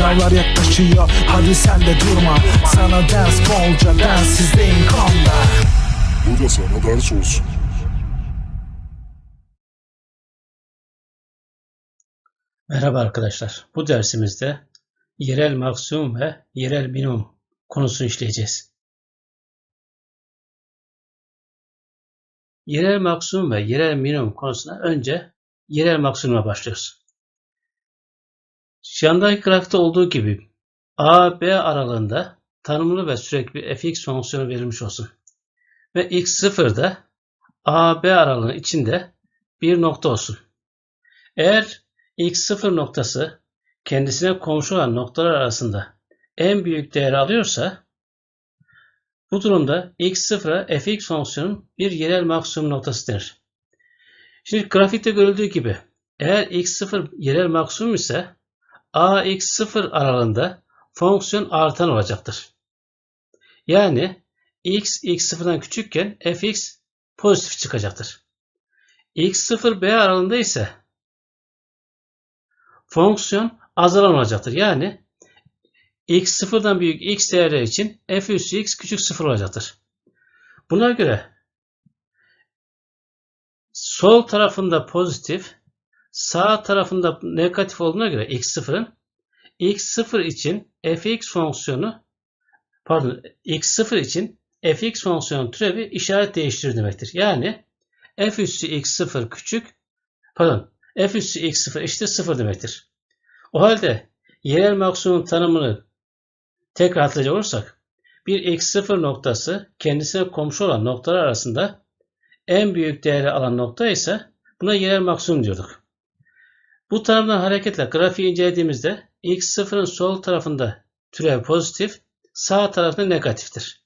Sınavlar yaklaşıyor hadi sen de durma Sana ders bolca densizliğin konda Bu da sana ders olsun. Merhaba arkadaşlar. Bu dersimizde yerel maksimum ve yerel minimum konusunu işleyeceğiz. Yerel maksimum ve yerel minimum konusuna önce yerel maksimuma başlıyoruz. Şu yandaki grafikte olduğu gibi A, B aralığında tanımlı ve sürekli fx fonksiyonu verilmiş olsun. Ve x0'da A, B aralığının içinde bir nokta olsun. Eğer x0 noktası kendisine komşu olan noktalar arasında en büyük değeri alıyorsa bu durumda x0'a fx fonksiyonun bir yerel maksimum noktası denir. Şimdi grafikte görüldüğü gibi eğer x0 yerel maksimum ise ax0 aralığında fonksiyon artan olacaktır. Yani x x0'dan küçükken fx pozitif çıkacaktır. x0 b aralığında ise fonksiyon azalan olacaktır. Yani x sıfırdan büyük x değerleri için f üssü x küçük sıfır olacaktır. Buna göre sol tarafında pozitif, sağ tarafında negatif olduğuna göre x sıfırın x sıfır için fx fonksiyonu pardon x sıfır için fx fonksiyonu türevi işaret değiştirir demektir. Yani f üssü x sıfır küçük pardon f üssü x sıfır eşittir sıfır demektir. O halde yerel maksimum tanımını tekrar hatırlayacak olursak bir x0 noktası kendisine komşu olan noktalar arasında en büyük değeri alan nokta ise buna yerel maksimum diyorduk. Bu tanımdan hareketle grafiği incelediğimizde x0'ın sol tarafında türev pozitif, sağ tarafında negatiftir.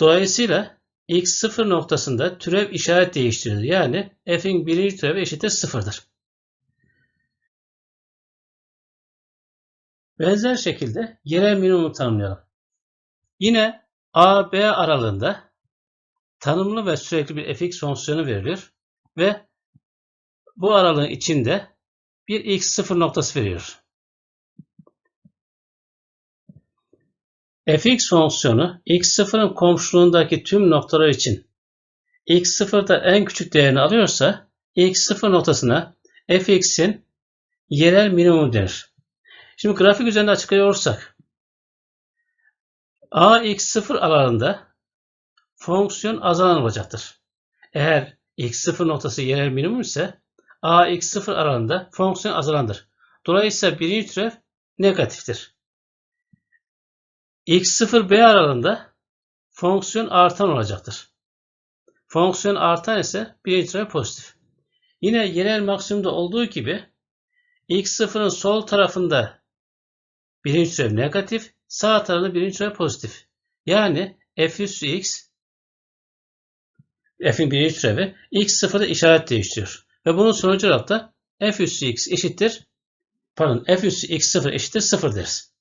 Dolayısıyla x0 noktasında türev işaret değiştirilir. Yani f'in birinci türevi eşittir sıfırdır. Benzer şekilde yerel minimumu tanımlayalım. Yine A, B aralığında tanımlı ve sürekli bir fx fonksiyonu verilir ve bu aralığın içinde bir x0 noktası veriyor. fx fonksiyonu x0'ın komşuluğundaki tüm noktalar için x0'da en küçük değerini alıyorsa x0 noktasına fx'in yerel minimumu denir. Şimdi grafik üzerinde açıklıyorsak ax0 aralığında fonksiyon azalan olacaktır. Eğer x0 noktası yerel minimum ise ax0 aralığında fonksiyon azalandır. Dolayısıyla birinci türev negatiftir. x0b aralığında fonksiyon artan olacaktır. Fonksiyon artan ise birinci türev pozitif. Yine yerel maksimumda olduğu gibi x0'ın sol tarafında birinci türev negatif, sağ tarafında birinci türev pozitif. Yani f üssü x f'in birinci türevi x sıfırda işaret değiştiriyor. Ve bunun sonucu da f üssü x eşittir pardon f üssü x sıfır eşittir sıfır deriz.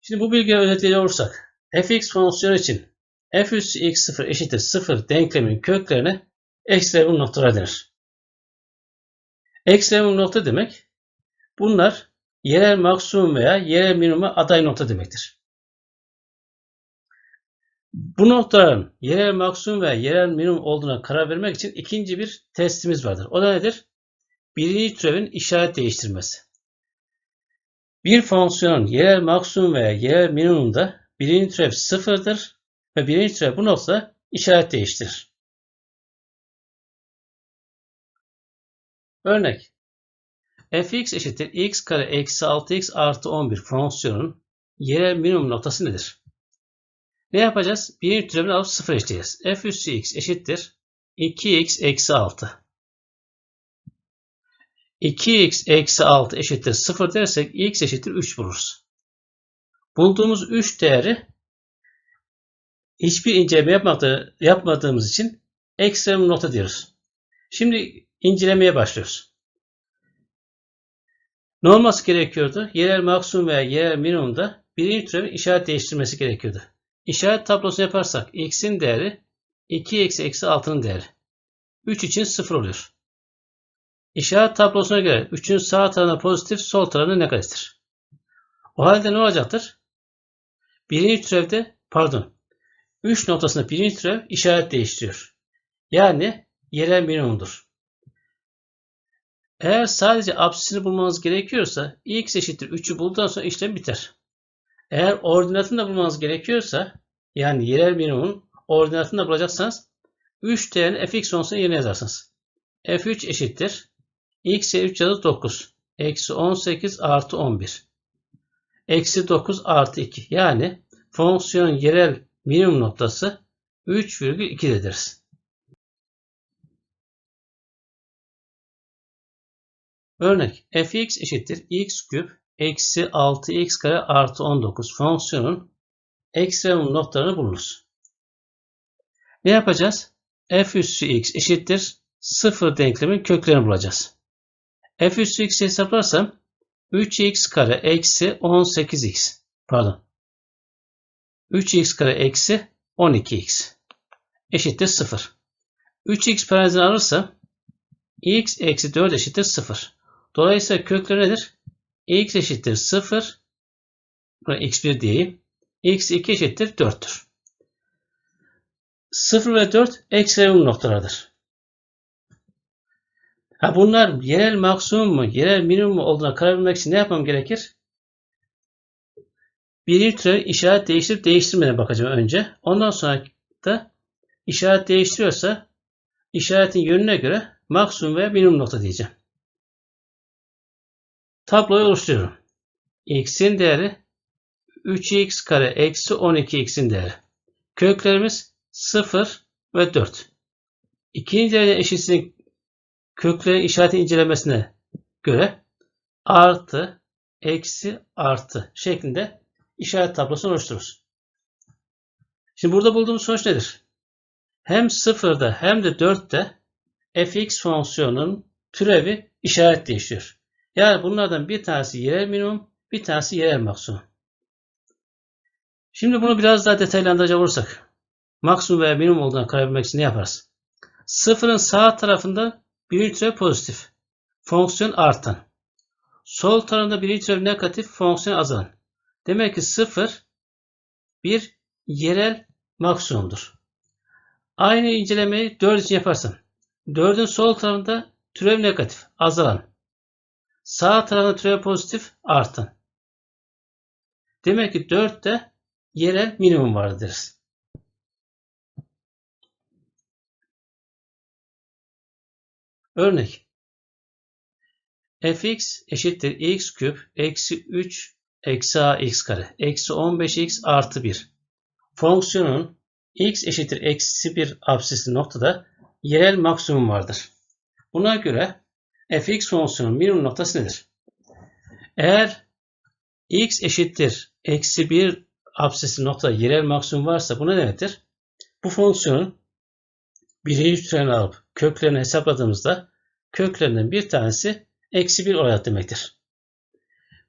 Şimdi bu bilgiyi özetleyecek olursak fx fonksiyonu için f üssü x sıfır eşittir sıfır denklemin köklerine ekstremum noktalar denir. Ekstremum nokta demek bunlar yerel maksimum veya yerel minimuma aday nokta demektir. Bu noktaların yerel maksimum veya yerel minimum olduğuna karar vermek için ikinci bir testimiz vardır. O da nedir? Birinci türevin işaret değiştirmesi. Bir fonksiyonun yerel maksimum veya yerel minimumda birinci türev sıfırdır ve birinci türev bu noktada işaret değiştirir. Örnek fx eşittir x kare eksi 6x artı 11 fonksiyonun yerel minimum noktası nedir? Ne yapacağız? Birinci türevini alıp sıfır eşleyeceğiz. f üssü x eşittir 2x eksi 6. 2x eksi 6 eşittir 0 dersek x eşittir 3 buluruz. Bulduğumuz 3 değeri hiçbir inceleme yapmadığı, yapmadığımız için ekstrem nokta diyoruz. Şimdi incelemeye başlıyoruz. Ne olması gerekiyordu? Yerel maksimum veya yerel minimumda birinci türevin işaret değiştirmesi gerekiyordu. İşaret tablosu yaparsak x'in değeri 2 eksi eksi 6'nın değeri. 3 için 0 oluyor. İşaret tablosuna göre 3'ün sağ tarafında pozitif, sol tarafında negatiftir. O halde ne olacaktır? Birinci türevde, pardon, 3 noktasında birinci türev işaret değiştiriyor. Yani yerel minimumdur. Eğer sadece apsisini bulmanız gerekiyorsa x eşittir 3'ü bulduktan sonra işlem biter. Eğer ordinatını da bulmanız gerekiyorsa yani yerel minimumun ordinatını da bulacaksanız 3 değerini fx onsuna yerine yazarsınız. f3 eşittir. x'e 3 yazı 9. Eksi 18 artı 11. Eksi 9 artı 2. Yani fonksiyon yerel minimum noktası 3,2 deriz. Örnek fx eşittir x küp eksi 6x kare artı 19 fonksiyonun ekstremum noktalarını bulunuz. Ne yapacağız? f üssü x eşittir 0 denklemin köklerini bulacağız. f üssü x hesaplarsam 3x kare eksi 18x pardon 3x kare eksi 12x eşittir 0. 3x parantezini alırsam x eksi 4 eşittir 0. Dolayısıyla kökleri nedir? X eşittir 0 buna x1 diyeyim. x2 eşittir 4'tür. 0 ve 4 ekstremum noktalardır. Ha bunlar yerel maksimum mu, yerel minimum mu olduğuna karar vermek için ne yapmam gerekir? Birinci türev işaret değiştirip değiştirmeden bakacağım önce. Ondan sonra da işaret değiştiriyorsa işaretin yönüne göre maksimum veya minimum nokta diyeceğim. Tabloyu oluşturuyorum. x'in değeri 3x kare eksi 12x'in değeri. Köklerimiz 0 ve 4. İkinci derece eşitsizlik köklerin işareti incelemesine göre artı, eksi, artı şeklinde işaret tablosunu oluştururuz. Şimdi burada bulduğumuz sonuç nedir? Hem 0'da hem de 4'te fx fonksiyonunun türevi işaret değişiyor. Yani bunlardan bir tanesi yerel minimum, bir tanesi yerel maksimum. Şimdi bunu biraz daha detaylandıracak olursak, maksimum veya minimum olduğuna karar vermek için ne yaparız? Sıfırın sağ tarafında birinci türev pozitif, fonksiyon artan. Sol tarafında birinci türev negatif, fonksiyon azalan. Demek ki sıfır bir yerel maksimumdur. Aynı incelemeyi 4 için yaparsam, 4'ün sol tarafında türev negatif, azalan. Sağ tarafında türev pozitif artan. Demek ki 4'te yerel minimum var deriz. Örnek. fx eşittir x küp eksi 3 eksi ax kare eksi 15x artı 1. Fonksiyonun x eşittir eksi 1 absisli noktada yerel maksimum vardır. Buna göre fx fonksiyonun minimum noktası nedir? Eğer x eşittir eksi 1 absisli nokta yerel maksimum varsa bu ne demektir? Bu fonksiyonun birinci türevini alıp köklerini hesapladığımızda köklerinden bir tanesi eksi 1 olarak demektir.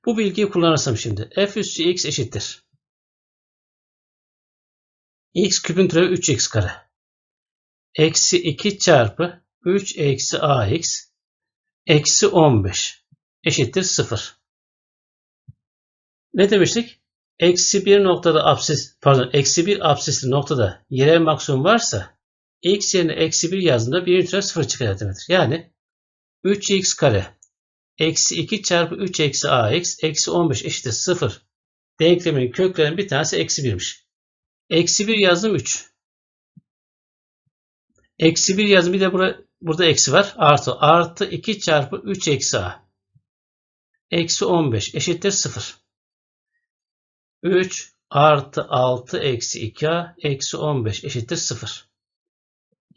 Bu bilgiyi kullanırsam şimdi f üssü x eşittir. x küpün türevi 3x kare. Eksi 2 çarpı 3 eksi ax eksi 15 eşittir 0. Ne demiştik? Eksi 1 noktada absis, pardon eksi 1 absisli noktada yerel maksimum varsa x yerine eksi 1 yazdığında birinci türev 0 çıkar demektir. Yani 3x kare eksi 2 çarpı 3 eksi ax eksi 15 eşittir 0 denkleminin köklerinin bir tanesi eksi 1'miş. Eksi 1 yazdım 3. Eksi 1 yazdım bir de burada, burada eksi var. Artı. Artı 2 çarpı 3 eksi a. Eksi 15 eşittir 0. 3 artı 6 eksi 2a eksi 15 eşittir 0.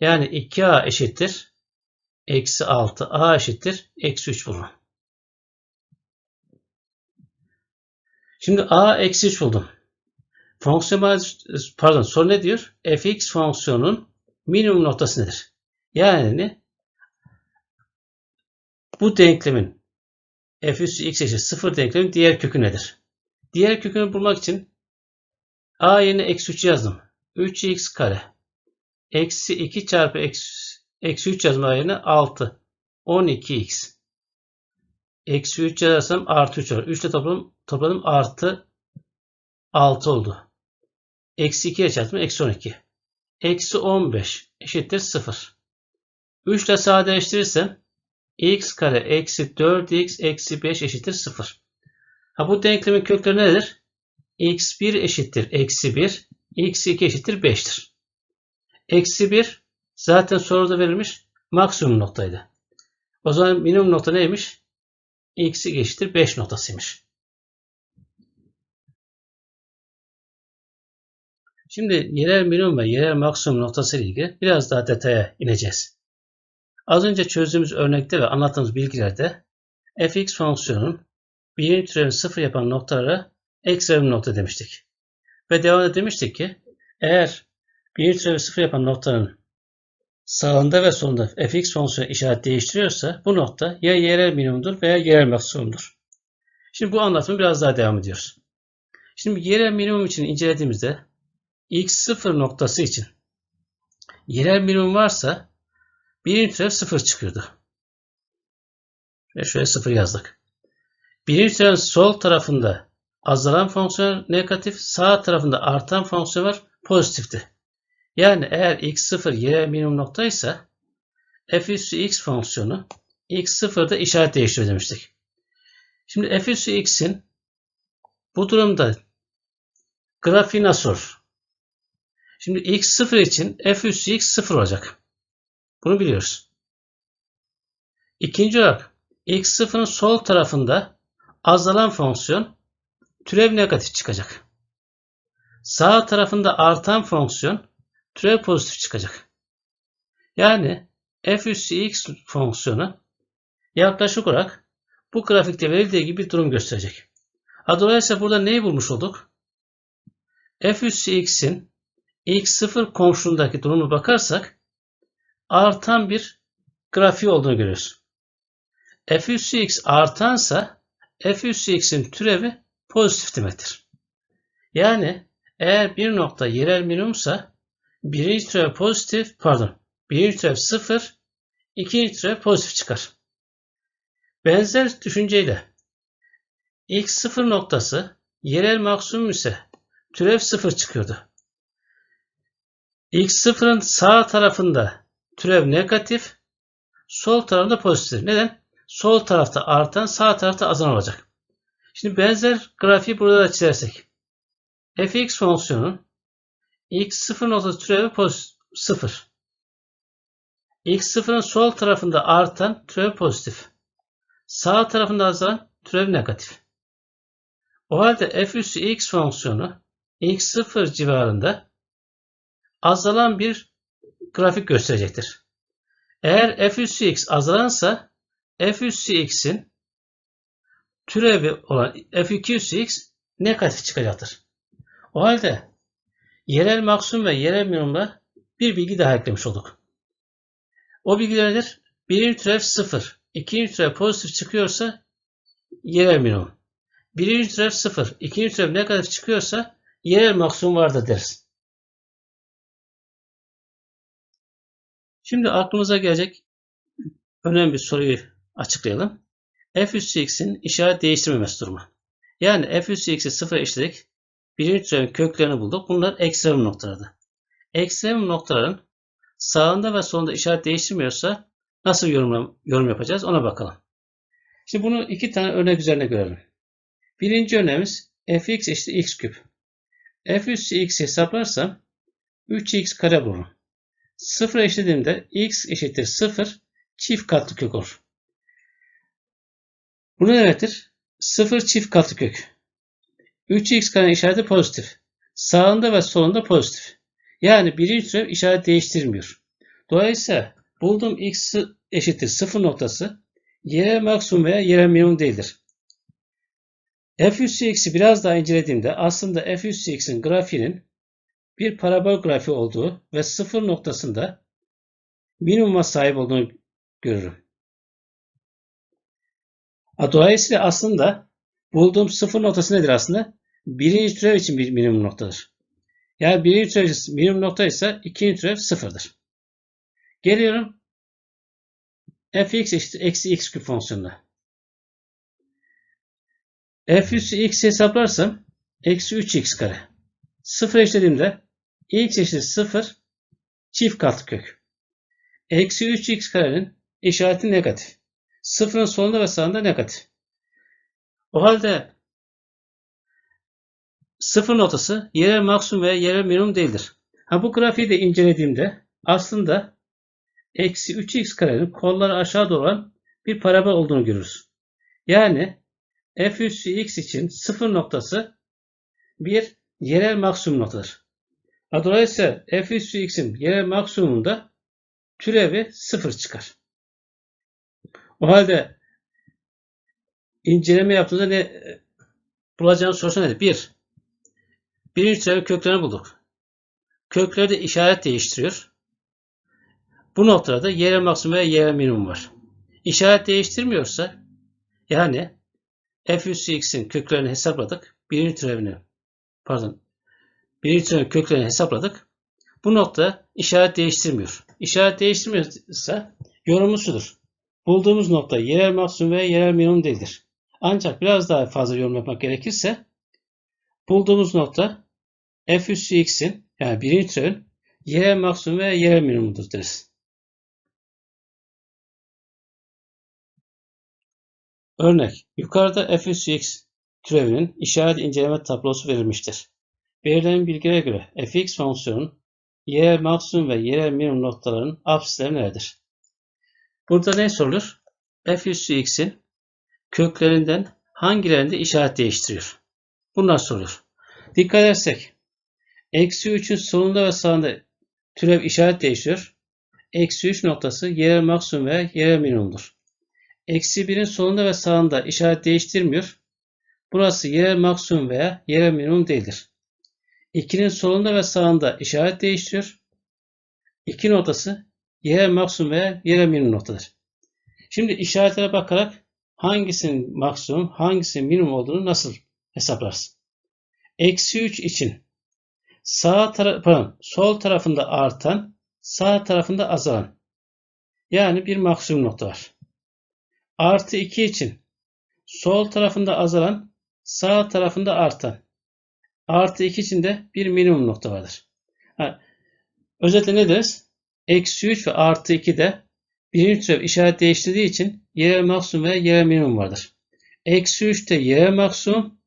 Yani 2a eşittir eksi 6 a eşittir eksi 3 bulun. Şimdi a eksi 3 buldum. Fonksiyon pardon soru ne diyor? fx fonksiyonun minimum noktası nedir? Yani bu denklemin f üssü x eşit 0 denklemin diğer kökü nedir? Diğer kökünü bulmak için a yerine eksi 3 yazdım. 3x kare eksi 2 çarpı eksi, eksi 3 yazma yerine 6 12x. Eksi 3 yazarsam artı 3 olur. 3 ile topladım, topladım artı 6 oldu. Eksi 2 ile çarptım eksi 12. Eksi 15 eşittir 0. 3 ile sadeleştirirsem x kare eksi 4x eksi 5 eşittir 0. Ha bu denklemin kökleri nedir? x1 eşittir eksi 1, x2 eşittir 5'tir. Eksi 1 zaten soruda verilmiş maksimum noktaydı. O zaman minimum nokta neymiş? x eşittir 5 noktasıymış. Şimdi yerel minimum ve yerel maksimum noktası ile ilgili biraz daha detaya ineceğiz. Az önce çözdüğümüz örnekte ve anlattığımız bilgilerde fx fonksiyonun birinci türevini sıfır yapan noktalara ekstrem nokta demiştik. Ve devamında demiştik ki eğer birinci türevi sıfır yapan noktanın sağında ve solunda fx fonksiyonu işaret değiştiriyorsa bu nokta ya yerel minimumdur veya yerel maksimumdur. Şimdi bu anlatımı biraz daha devam ediyoruz. Şimdi yerel minimum için incelediğimizde x0 noktası için yerel minimum varsa birinci türev 0 çıkıyordu. Ve şöyle 0 yazdık. Birinci türevin sol tarafında azalan fonksiyon negatif, sağ tarafında artan fonksiyon var pozitifti. Yani eğer x0 yerel minimum noktaysa f üssü x fonksiyonu x0'da işaret değiştiriyor demiştik. Şimdi f üssü x'in bu durumda grafiği nasıl olur? Şimdi x0 için f üssü x 0 olacak. Bunu biliyoruz. İkinci olarak x0'ın sol tarafında azalan fonksiyon türev negatif çıkacak. Sağ tarafında artan fonksiyon türev pozitif çıkacak. Yani f üssü x fonksiyonu yaklaşık olarak bu grafikte verildiği gibi bir durum gösterecek. Ha, dolayısıyla burada neyi bulmuş olduk? f üssü x'in x0 komşundaki durumu bakarsak artan bir grafiği olduğunu görüyoruz. f üssü x artansa f üssü x'in türevi pozitif demektir. Yani eğer bir nokta yerel minimumsa birinci türev pozitif pardon birinci türev sıfır ikinci türev pozitif çıkar. Benzer düşünceyle x sıfır noktası yerel maksimum ise türev sıfır çıkıyordu. x sıfırın sağ tarafında türev negatif sol tarafında pozitif. Neden? Sol tarafta artan sağ tarafta azalan olacak. Şimdi benzer grafiği burada da çizersek. fx fonksiyonun x0 noktası türevi pozitif 0. x0'ın sol tarafında artan türev pozitif. Sağ tarafında azalan türev negatif. O halde f üssü x fonksiyonu x0 civarında azalan bir grafik gösterecektir. Eğer f üssü x azalansa f üssü x'in türevi olan f2 üssü x negatif çıkacaktır. O halde yerel maksimum ve yerel minimumda bir bilgi daha eklemiş olduk. O bilgiler nedir? Birinci türev 0, ikinci türev pozitif çıkıyorsa yerel minimum. Birinci türev 0, ikinci türev negatif çıkıyorsa yerel maksimum vardır deriz. Şimdi aklımıza gelecek önemli bir soruyu açıklayalım. f üssü x'in işaret değiştirmemesi durumu. Yani f üssü x'i sıfıra eşitledik. Birinci türevin köklerini bulduk. Bunlar ekstrem noktalardı. Ekstrem noktaların sağında ve solunda işaret değiştirmiyorsa nasıl yorum, yorum yapacağız ona bakalım. Şimdi bunu iki tane örnek üzerine görelim. Birinci örneğimiz fx eşittir x küp. f üssü x hesaplarsam 3x kare bulurum. Sıfıra eşitlediğimde x eşittir 0 çift katlı kök olur. Bu ne demektir? 0 çift katlı kök. 3x karenin işareti pozitif. Sağında ve solunda pozitif. Yani birinci türev işaret değiştirmiyor. Dolayısıyla bulduğum x eşittir 0 noktası yerel maksimum veya yerel minimum değildir. f üssü x'i biraz daha incelediğimde aslında f üssü x'in grafiğinin bir parabol grafiği olduğu ve 0 noktasında minimuma sahip olduğunu görürüm. Dolayısıyla aslında bulduğum sıfır noktası nedir aslında? Birinci türev için bir minimum noktadır. Yani birinci türev minimum nokta ise ikinci türev sıfırdır. Geliyorum fx eşittir eksi x küp fonksiyonuna. f üssü x hesaplarsam eksi 3x kare. 0 eşlediğimde x eşittir 0 çift katkök. Eksi 3x karenin işareti negatif. Sıfırın solunda ve sağında negatif. O halde sıfır notası yerel maksimum veya yerel minimum değildir. Ha, bu grafiği de incelediğimde aslında eksi 3x karenin kolları aşağı doğru olan bir parabol olduğunu görürüz. Yani f üssü x için sıfır noktası bir yerel maksimum noktadır. Dolayısıyla f üssü x'in yerel maksimumunda türevi sıfır çıkar. O halde inceleme yaptığımızda ne bulacağımız sorusu nedir? Bir, birinci türevi köklerini bulduk. Kökleri de işaret değiştiriyor. Bu noktada da yerel maksimum ve yerel minimum var. İşaret değiştirmiyorsa yani f üssü x'in köklerini hesapladık. Birinci türevini pardon birinci türevin köklerini hesapladık. Bu nokta işaret değiştirmiyor. İşaret değiştirmiyorsa yorumu şudur. Bulduğumuz nokta yerel maksimum ve yerel minimum değildir. Ancak biraz daha fazla yorum yapmak gerekirse bulduğumuz nokta f üssü x'in yani birinci türevin yerel maksimum ve yerel minimumdur deriz. Örnek. Yukarıda f üssü x türevinin işaret inceleme tablosu verilmiştir. Verilen bilgilere göre fx fonksiyonun yerel maksimum ve yerel minimum noktalarının apsisleri nelerdir? Burada ne sorulur? f üssü x'in köklerinden hangilerinde işaret değiştiriyor? Bunlar sorulur. Dikkat edersek eksi 3'ün solunda ve sağında türev işaret değişiyor. Eksi 3 noktası yerel maksimum ve yerel minimumdur. Eksi 1'in solunda ve sağında işaret değiştirmiyor. Burası yerel maksimum veya yerel minimum değildir. 2'nin solunda ve sağında işaret değiştiriyor. 2 noktası yerel maksimum veya yerel minimum noktadır. Şimdi işaretlere bakarak hangisinin maksimum, hangisinin minimum olduğunu nasıl hesaplarsın? Eksi 3 için sağ tara sol tarafında artan, sağ tarafında azalan. Yani bir maksimum nokta var. Artı 2 için sol tarafında azalan, sağ tarafında artan. Artı 2 için de bir minimum nokta vardır. Özetle ne deriz? Eksi 3 ve artı 2 de birinci türev işaret değiştirdiği için yerel maksimum ve yerel minimum vardır. Eksi 3 de yerel maksimum,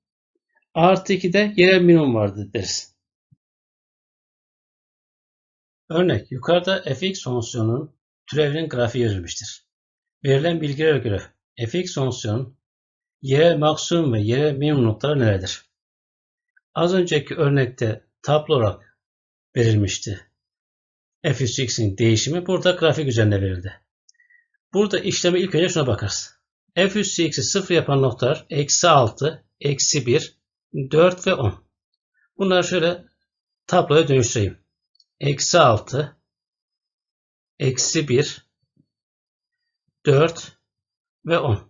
artı 2 de yerel minimum vardır deriz. Örnek yukarıda fx fonksiyonunun türevinin grafiği verilmiştir. Verilen bilgilere göre fx fonksiyonun yerel maksimum ve yerel minimum noktaları nelerdir? Az önceki örnekte tablo olarak verilmişti. f üssü x'in değişimi burada grafik üzerinde verildi. Burada işleme ilk önce şuna bakarız. f üssü x'i 0 yapan noktalar eksi 6, eksi 1, 4 ve 10. Bunları şöyle tabloya dönüştüreyim. Eksi 6, eksi 1, 4 ve 10.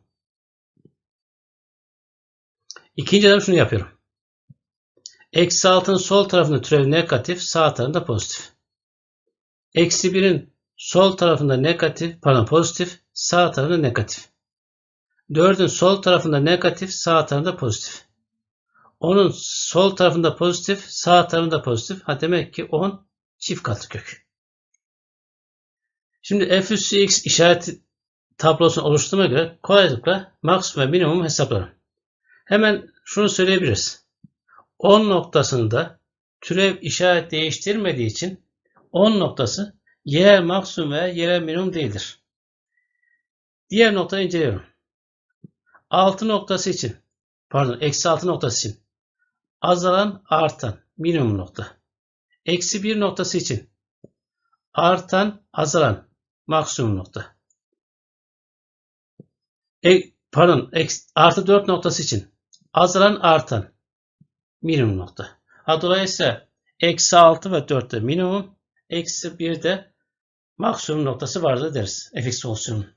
İkinci adım şunu yapıyorum. Eksi 6'nın sol tarafında türev negatif, sağ tarafında pozitif. Eksi 1'in sol tarafında negatif, pardon pozitif, sağ tarafında negatif. 4'ün sol tarafında negatif, sağ tarafında pozitif. 10'un sol tarafında pozitif, sağ tarafında pozitif. Ha demek ki 10 çift katlı kök. Şimdi f üssü x işareti tablosunu oluşturma göre kolaylıkla maksimum ve minimum hesaplarım. Hemen şunu söyleyebiliriz. 10 noktasında türev işaret değiştirmediği için 10 noktası yerel maksimum ve yerel minimum değildir. Diğer noktayı inceliyorum. 6 noktası için pardon eksi 6 noktası için azalan artan minimum nokta. Eksi 1 noktası için artan azalan maksimum nokta. E, pardon eksi, artı 4 noktası için azalan artan minimum nokta. Ha, dolayısıyla eksi 6 ve 4'te minimum eksi 1'de maksimum noktası vardır deriz fx fonksiyonun.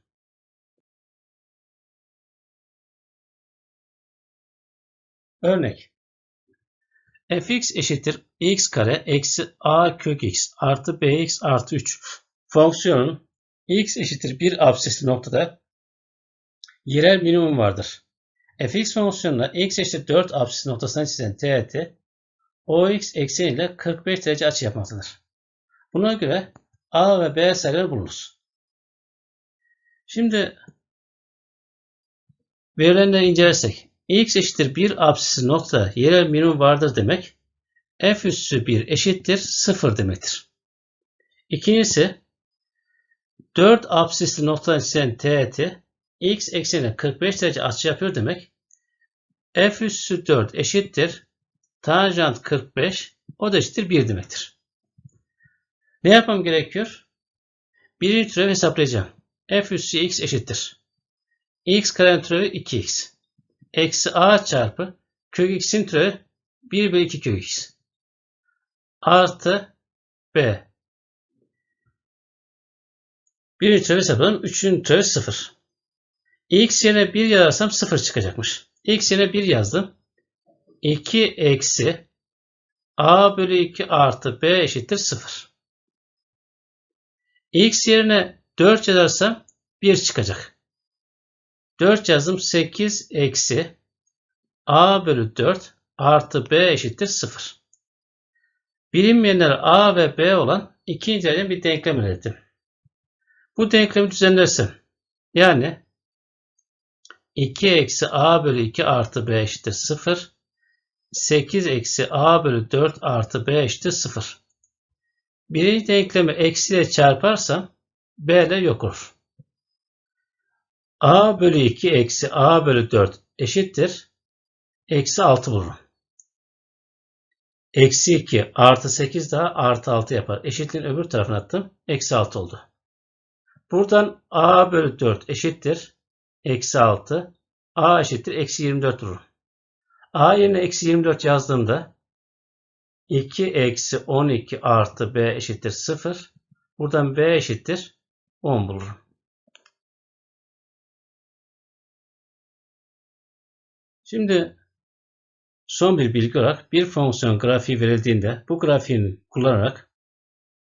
Örnek fx eşittir x kare eksi a kök x artı bx artı 3 fonksiyonun x eşittir 1 absisli noktada yerel minimum vardır. Fx fonksiyonuna x eşittir 4 absisli noktasından çizilen teğeti ox ekseniyle 45 derece açı yapmaktadır. Buna göre a ve b sayıları bulunuz. Şimdi verilenleri incelersek x eşittir 1 absisli nokta yerel minimum vardır demek f üssü 1 eşittir 0 demektir. İkincisi 4 absisli noktadan çizilen teğeti x eksenine 45 derece açı yapıyor demek f üssü 4 eşittir tanjant 45 o da eşittir 1 demektir. Ne yapmam gerekiyor? Birinci türevi hesaplayacağım. f üssü x eşittir. x karenin türevi 2x. Eksi a çarpı kök x'in türevi 1 bölü 2 kök x. Artı b. Birinci türevi hesapladım. Üçüncü türevi 0. x yerine 1 yazarsam 0 çıkacakmış. X yerine 1 yazdım. 2 eksi a bölü 2 artı b eşittir 0. x yerine 4 yazarsam 1 çıkacak. 4 yazdım 8 eksi a bölü 4 artı b eşittir 0. Bilinmeyenler a ve b olan ikinci dereceden bir denklem elde. Bu denklemi düzenlersem yani 2 eksi a bölü 2 artı b eşittir 0 8 eksi a bölü 4 artı b eşittir 0. Birinci denklemi eksiyle çarparsam b ile yok olur. a bölü 2 eksi a bölü 4 eşittir. Eksi 6 bulurum. Eksi 2 artı 8 daha artı 6 yapar. Eşitliğin öbür tarafına attım. Eksi 6 oldu. Buradan a bölü 4 eşittir. Eksi 6. a eşittir. Eksi 24 bulurum. a yerine eksi 24 yazdığımda 2 eksi 12 artı b eşittir 0. Buradan b eşittir 10 bulurum. Şimdi son bir bilgi olarak bir fonksiyon grafiği verildiğinde bu grafiğini kullanarak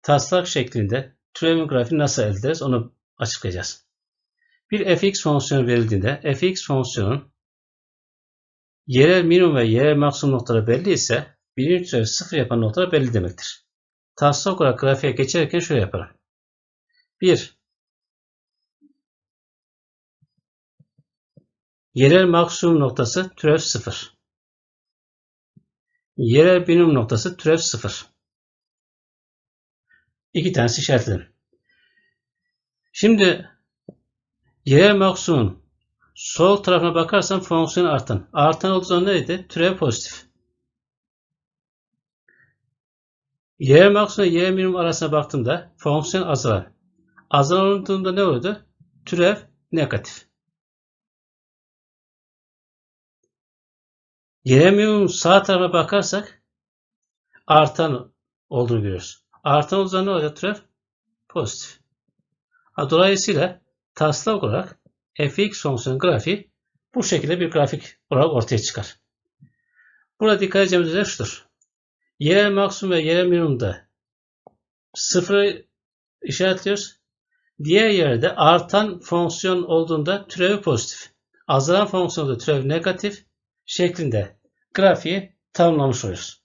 taslak şeklinde türevin grafiğini nasıl elde ederiz onu açıklayacağız. Bir fx fonksiyonu verildiğinde fx fonksiyonun yerel minimum ve yerel maksimum noktaları belli ise birinci türev sıfır yapan noktalar belli demektir. Taslak olarak grafiğe geçerken şöyle yaparım. 1. Yerel maksimum noktası türev 0. Yerel minimum noktası türev 0. İki tanesi işaretledim. Şimdi yerel maksimum sol tarafına bakarsam fonksiyon artan. Artan olduğu zaman neydi? Türev pozitif. Yerel maksimum ile yerel minimum arasına baktığımda fonksiyon azalan. Azalan olduğunda ne oldu? Türev negatif. Yerel minimum sağ tarafa bakarsak artan olduğunu görüyoruz. Artan olduğu zaman ne olacak türev? Pozitif. Dolayısıyla taslak olarak fx fonksiyonu grafiği bu şekilde bir grafik olarak ortaya çıkar. Burada dikkat edeceğimiz üzere şudur. Yerel maksimum ve yerel minimumda sıfırı işaretliyoruz. Diğer yerde artan fonksiyon olduğunda türevi pozitif. Azalan fonksiyonda türev negatif şeklinde grafiği tanımlamış oluyoruz.